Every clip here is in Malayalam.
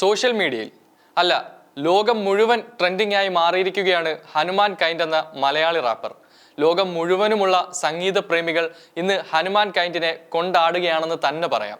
സോഷ്യൽ മീഡിയയിൽ. അല്ല ലോകം മുഴുവൻ ട്രെൻഡിംഗ് ആയി മാറിയിരിക്കുകയാണ് ഹനുമാൻ കൈൻഡ് എന്ന മലയാളി റാപ്പർ. ലോകം മുഴുവനുമുള്ള സംഗീത പ്രേമികൾ ഇന്ന് ഹനുമാൻ കൈൻഡിനെ കൊണ്ടാടുകയാണെന്ന് തന്നെ പറയാം.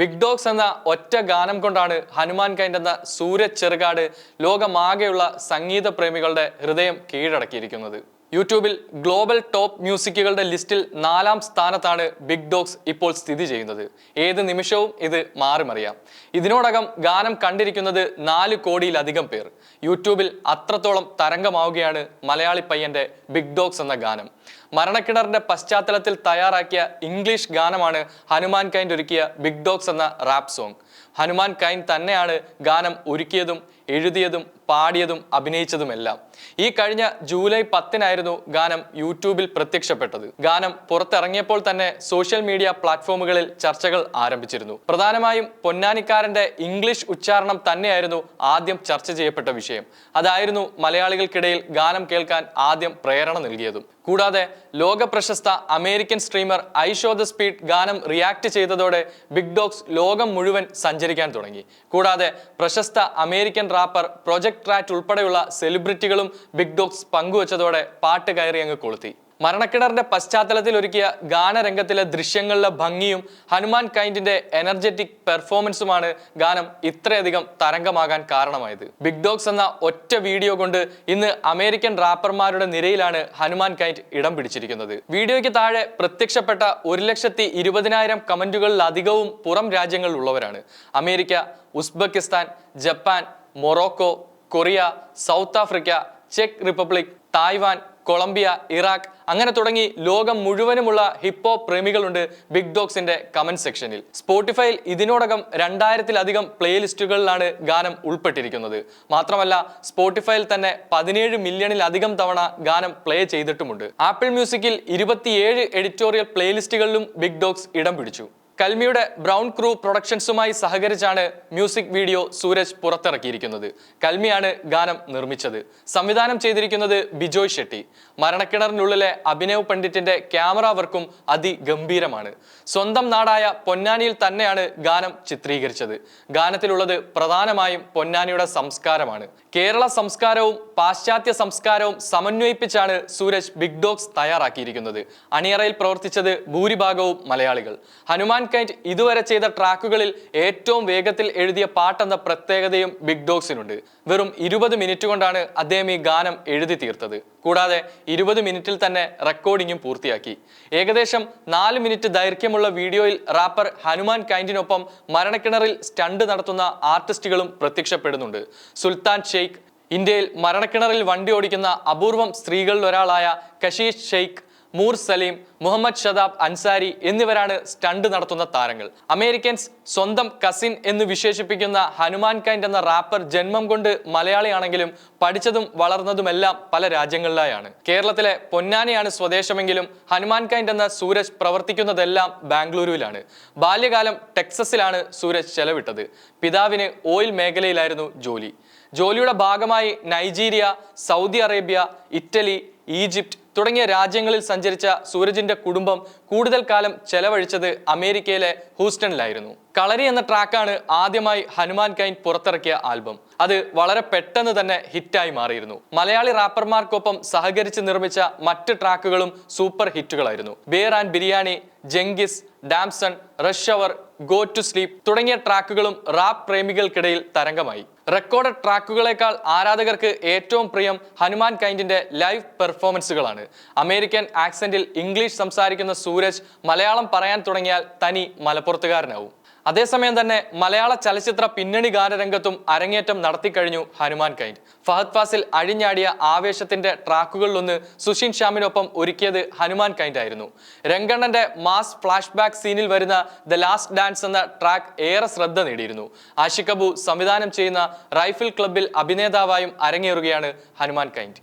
ബിഗ് ഡോഗ്സ് എന്ന ഒറ്റ ഗാനം കൊണ്ടാണ് ഹനുമാൻ കൈൻഡ് എന്ന സൂര്യ ചെറുകാട് ലോകമാകെയുള്ള സംഗീത പ്രേമികളുടെ ഹൃദയം കീഴടക്കിയിരിക്കുന്നത്. യൂട്യൂബിൽ ഗ്ലോബൽ ടോപ്പ് മ്യൂസിക്കുകളുടെ ലിസ്റ്റിൽ നാലാം സ്ഥാനത്താണ് ബിഗ് ഡോഗ്സ് ഇപ്പോൾ സ്ഥിതി ചെയ്യുന്നത്. ഏത് നിമിഷവും ഇത് മാറിമറിയാം. ഇതിനോടകം ഗാനം കണ്ടിരിക്കുന്നത് നാല് കോടിയിലധികം പേർ. യൂട്യൂബിൽ അത്രത്തോളം തരംഗമാവുകയാണ് മലയാളി പയ്യന്റെ ബിഗ് ഡോഗ്സ് എന്ന ഗാനം. മരണക്കിണറിന്റെ പശ്ചാത്തലത്തിൽ തയ്യാറാക്കിയ ഇംഗ്ലീഷ് ഗാനമാണ് ഹനുമാൻ കൈൻഡ് ഒരുക്കിയ ബിഗ് ഡോഗ്സ് എന്ന റാപ്പ് സോങ്. ഹനുമാൻ കൈൻ തന്നെയാണ് ഗാനം ഒരുക്കിയതും എഴുതിയതും പാടിയതും അഭിനയിച്ചതുമെല്ലാം. ഈ കഴിഞ്ഞ ജൂലൈ പത്തിനായിരുന്നു ഗാനം യൂട്യൂബിൽ പ്രത്യക്ഷപ്പെട്ടത്. ഗാനം പുറത്തിറങ്ങിയപ്പോൾ തന്നെ സോഷ്യൽ മീഡിയ പ്ലാറ്റ്ഫോമുകളിൽ ചർച്ചകൾ ആരംഭിച്ചിരുന്നു. പ്രധാനമായും പൊന്നാനിക്കാരന്റെ ഇംഗ്ലീഷ് ഉച്ചാരണം തന്നെയായിരുന്നു ആദ്യം ചർച്ച ചെയ്യപ്പെട്ട വിഷയം. അതായിരുന്നു മലയാളികൾക്കിടയിൽ ഗാനം കേൾക്കാൻ ആദ്യം പ്രേരണ നൽകിയതും. കൂടാതെ ലോക പ്രശസ്ത American streamer IShow the Speed ഗാനം റിയാക്ട് ചെയ്തതോടെ ബിഗ് ഡോഗ്സ് ലോകം മുഴുവൻ സഞ്ചരിക്കാൻ തുടങ്ങി. കൂടാതെ പ്രശസ്ത അമേരിക്കൻ റാപ്പർ പ്രൊജക്ട് റാറ്റ് ഉൾപ്പെടെയുള്ള സെലിബ്രിറ്റികളും ബിഗ് ഡോഗ്സ് പങ്കുവച്ചതോടെ പാട്ട് കയറി അങ്ങ് കൊളുത്തി. മരണക്കിണറിന്റെ പശ്ചാത്തലത്തിൽ ഒരുക്കിയ ഗാനരംഗത്തിലെ ദൃശ്യങ്ങളിലെ ഭംഗിയും ഹനുമാൻ കൈൻഡിന്റെ എനർജറ്റിക് പെർഫോമൻസുമാണ് ഗാനം ഇത്രയധികം തരംഗമാകാൻ കാരണമായത്. ബിഗ് ഡോഗ്സ് എന്ന ഒറ്റ വീഡിയോ കൊണ്ട് ഇന്ന് അമേരിക്കൻ റാപ്പർമാരുടെ നിരയിലാണ് ഹനുമാൻ കൈൻഡ് ഇടം പിടിച്ചിരിക്കുന്നത്. വീഡിയോയ്ക്ക് താഴെ പ്രത്യക്ഷപ്പെട്ട ഒരു ലക്ഷത്തി ഇരുപതിനായിരം കമന്റുകളിലധികവും പുറം രാജ്യങ്ങളിലുള്ളവരാണ് America Uzbekistan Japan Morocco Korea South Africa check Republic Taiwan Colombia Iraq അങ്ങനെ തുടങ്ങി ലോകം മുഴുവനുമുള്ള ഹിപ്പ് പ്രേമികളുണ്ട് ബിഗ് ഡോഗ്സിന്റെ കമന്റ് സെക്ഷനിൽ സ്പോട്ടിഫൈയിൽ ഇതിനോടകം രണ്ടായിരത്തിലധികം പ്ലേലിസ്റ്റുകളിലാണ് ഗാനം ഉൾപ്പെട്ടിരിക്കുന്നത്. മാത്രമല്ല സ്പോട്ടിഫൈയിൽ തന്നെ പതിനേഴ് മില്യണിലധികം തവണ ഗാനം പ്ലേ ചെയ്തിട്ടുമുണ്ട്. ആപ്പിൾ മ്യൂസിക്കിൽ ഇരുപത്തിയേഴ് എഡിറ്റോറിയൽ പ്ലേലിസ്റ്റുകളിലും ബിഗ് ഡോഗ്സ് ഇടം പിടിച്ചു. കൽമിയുടെ ബ്രൗൺ ക്രൂ പ്രൊഡക്ഷൻസുമായി സഹകരിച്ചാണ് മ്യൂസിക് വീഡിയോ സൂരജ് പുറത്തിറക്കിയിരിക്കുന്നത്. കൽമിയാണ് ഗാനം നിർമ്മിച്ചത്. സംവിധാനം ചെയ്തിരിക്കുന്നത് ബിജോയ് ഷെട്ടി. മരണക്കിണറിനുള്ളിലെ അഭിനവ് പണ്ഡിറ്റിന്റെ ക്യാമറ വർക്കും അതിഗംഭീരമാണ്. സ്വന്തം നാടായ പൊന്നാനിയിൽ തന്നെയാണ് ഗാനം ചിത്രീകരിച്ചത്. ഗാനത്തിലുള്ളത് പ്രധാനമായും പൊന്നാനിയുടെ സംസ്കാരമാണ്. കേരള സംസ്കാരവും പാശ്ചാത്യ സംസ്കാരവും സമന്വയിപ്പിച്ചാണ് സൂരജ് ബിഗ് ഡോഗ്സ് തയ്യാറാക്കിയിരിക്കുന്നത്. അണിയറയിൽ പ്രവർത്തിച്ചത് ഭൂരിഭാഗവും മലയാളികൾ. ഹനുമാൻ കൈറ്റ് ഇതുവരെ ചെയ്ത ട്രാക്കുകളിൽ ഏറ്റവും വേഗത്തിൽ എഴുതിയ പാട്ടെന്ന പ്രത്യേകതയും ബിഗ് ഡോഗ്സിനുണ്ട് വെറും ഇരുപത് മിനിറ്റ് കൊണ്ടാണ് അദ്ദേഹം ഈ ഗാനം എഴുതി തീർത്തത്. കൂടാതെ ഇരുപത് മിനിറ്റിൽ തന്നെ റെക്കോർഡിങ്ങും പൂർത്തിയാക്കി. ഏകദേശം നാല് മിനിറ്റ് ദൈർഘ്യമുള്ള വീഡിയോയിൽ റാപ്പർ ഹനുമാൻ കൈൻഡിനൊപ്പം മരണക്കിണറിൽ സ്റ്റണ്ട് നടത്തുന്ന ആർട്ടിസ്റ്റുകളും പ്രത്യക്ഷപ്പെടുന്നുണ്ട്. സുൽത്താൻ ഷെയ്ഖ് ഇന്ത്യയിൽ മരണക്കിണറിൽ വണ്ടി ഓടിക്കുന്ന അപൂർവം സ്ത്രീകളിൽ ഒരാളായ കഷീഷ് ഷെയ്ഖ് മൂർ സലീം മുഹമ്മദ് ഷദാബ് അൻസാരി എന്നിവരാണ് സ്റ്റണ്ട് നടത്തുന്ന താരങ്ങൾ. അമേരിക്കൻസ് സ്വന്തം കസിൻ എന്ന് വിശേഷിപ്പിക്കുന്ന ഹനുമാൻ കൈൻഡ് എന്ന റാപ്പർ ജന്മം കൊണ്ട് മലയാളിയാണെങ്കിലും പഠിച്ചതും വളർന്നതുമെല്ലാം പല രാജ്യങ്ങളിലായാണ്. കേരളത്തിലെ പൊന്നാനിയാണ് സ്വദേശമെങ്കിലും ഹനുമാൻ കൈൻഡ് എന്ന സൂരജ് പ്രവർത്തിക്കുന്നതെല്ലാം ബാംഗ്ലൂരുവിലാണ്. ബാല്യകാലം ടെക്സസിലാണ് സൂരജ് ചെലവിട്ടത്. പിതാവിന് ഓയിൽ മേഖലയിലായിരുന്നു ജോലി. ജോലിയുടെ ഭാഗമായി Nigeria Saudi Arabia Italy Egypt തുടങ്ങിയ രാജ്യങ്ങളിൽ സഞ്ചരിച്ച സൂരജിന്റെ കുടുംബം കൂടുതൽ കാലം ചെലവഴിച്ചത് അമേരിക്കയിലെ ഹൂസ്റ്റണിലായിരുന്നു. കളരി എന്ന ട്രാക്കാണ് ആദ്യമായി ഹനുമാൻ കൈൻ പുറത്തിറക്കിയ ആൽബം. അത് വളരെ പെട്ടെന്ന് തന്നെ ഹിറ്റായി മാറിയിരുന്നു. മലയാളി റാപ്പർമാർക്കൊപ്പം സഹകരിച്ച് നിർമ്മിച്ച മറ്റ് ട്രാക്കുകളും super ഹിറ്റുകളായിരുന്നു. Beer and biryani Genghis damn son rush hour go to sleep തുടങ്ങിയ ട്രാക്കുകളും റാപ്പ് പ്രേമികൾക്കിടയിൽ തരംഗമായി. റെക്കോർഡ് ട്രാക്കുകളെക്കാൾ ആരാധകർക്ക് ഏറ്റവും പ്രിയം ഹനുമാൻ കൈൻഡിന്റെ ലൈവ് പെർഫോമൻസുകളാണ്. അമേരിക്കൻ ആക്സെന്റിൽ ഇംഗ്ലീഷ് സംസാരിക്കുന്ന സൂരജ് മലയാളം പറയാൻ തുടങ്ങിയാൽ തനി മലപ്പുറത്തുകാരനാവും. അതേസമയം തന്നെ മലയാള ചലച്ചിത്ര പിന്നണി ഗാനരംഗത്തും അരങ്ങേറ്റം നടത്തിക്കഴിഞ്ഞു ഹനുമാൻ കൈൻഡ് ഫഹദ് ഫാസിൽ അഴിഞ്ഞാടിയ ആവേശത്തിന്റെ ട്രാക്കുകളിലൊന്ന് സുഷിൻ ശ്യാമിനൊപ്പം ഒരുക്കിയത് ഹനുമാൻ കൈൻഡ് ആയിരുന്നു രംഗണ്ണന്റെ മാസ് ഫ്ലാഷ് ബാക്ക് സീനിൽ വരുന്ന ദ ലാസ്റ്റ് ഡാൻസ് എന്ന ട്രാക്ക് ഏറെ ശ്രദ്ധ നേടിയിരുന്നു. ആഷിഖ് അബു സംവിധാനം ചെയ്യുന്ന റൈഫിൾ ക്ലബിൽ അഭിനേതാവായും അരങ്ങേറുകയാണ് ഹനുമാൻ കൈൻഡ്.